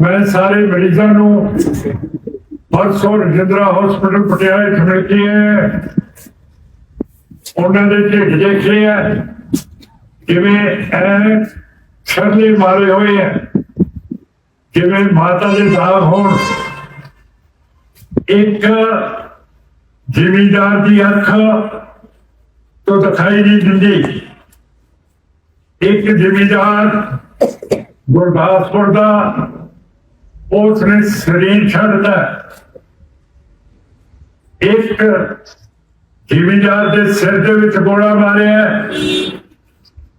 ਮੈਂ ਸਾਰੇ ਮਰੀਜ਼ਾਂ ਨੂੰ ਪਰਸੋਂ ਰਜਿੰਦਰਾ ਹਸਪੀਟਲ ਪਟਿਆਲੇ ਚ ਮਿਲ ਉਹਨਾਂ ਦੇ ਢਿੱਡ ਦੇਖੇ ਆ ਕਿਵੇਂ ਐ ਛਰਲੇ ਮਾਰੇ ਹੋਏ ਆ ਜਿਵੇਂ ਮਾਤਾ ਦੇ ਦਾਗ ਹੋਣ। ਇੱਕ ਜ਼ਿਮੀਦਾਰ ਦੀ ਅੱਖ ਤੋਂ ਦਿਖਾਈ ਨਹੀਂ ਦਿੰਦੀ। ਇੱਕ ਜ਼ਿਮੀਦਾਰ ਗੁਰਦਾਸਪੁਰ ਦਾ ਉਸ ਨੇ ਸਰੀਰ ਛੱਡਦਾ ਇੱਕ ਜ਼ਿਮੀਦਾਰ ਦੇ ਸਿਰ ਦੇ ਵਿੱਚ ਗੋਲਾ ਮਾਰਿਆ।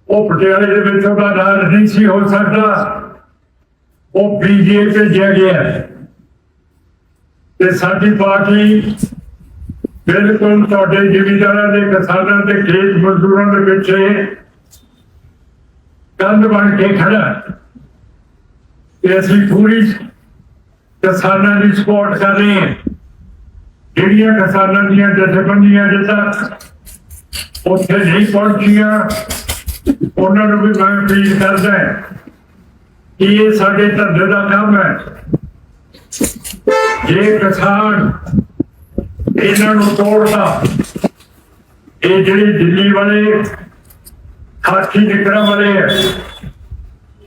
ਉਹ ਪਟਿਆਲੇ ਦੇ ਵਿੱਚ ਉਹਦਾ ਨਾਂ ਨਹੀਂ ਸੀ ਹੋ ਸਕਦਾ। ਉਹ ਪੀਜੀਏ ਭੇਜਿਆ ਗਿਆ। ਤੇ ਸਾਡੀ ਪਾਰਟੀ ਬਿਲਕੁਲ ਤੁਹਾਡੇ ਜ਼ਿਮੀਦਾਰਾਂ ਦੇ ਕਿਸਾਨਾਂ ਦੇ ਖੇਤ ਮਜ਼ਦੂਰਾਂ ਦੇ ਪਿੱਛੇ ਕੰਧ ਬਣ ਕੇ ਖੜਾ। ਤੇ ਅਸੀਂ ਪੂਰੀ ਕਿਸਾਨਾਂ ਦੀ ਸਪੋਰਟ ਕਰ ਰਹੇ ਹਾਂ। ਜਿਹੜੀਆਂ ਕਿਸਾਨਾਂ ਦੀਆਂ ਜਥੇਬੰਦੀਆਂ ਅਜੇ ਤੱਕ ਉੱਥੇ ਨਹੀਂ ਪਹੁੰਚੀਆਂ, ਉਹਨਾਂ ਨੂੰ ਵੀ ਮੈਂ ਅਪੀਲ ਕਰਦਾ ਕਿ ਇਹ ਸਾਡੇ ਧੰਦੇ ਦਾ ਕੰਮ ਹੈ। ਜੇ ਕਿਸਾਨ ਇਹਨਾਂ ਨੂੰ ਤੋੜਦਾ, ਇਹ ਜਿਹੜੇ ਦਿੱਲੀ ਵਾਲੇ ਖਾਕੀ ਨਿਕਰਾਂ ਵਾਲੇ ਹੈ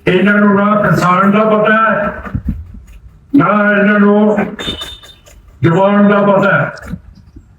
ਇਹਨਾਂ ਨੂੰ ਨਾ ਕਿਸਾਨ ਦਾ ਪਤਾ ਹੈ ਨਾ ਇਹਨਾਂ ਨੂੰ ਜਵਾਨ ਦਾ ਪਤਾ ਹੈ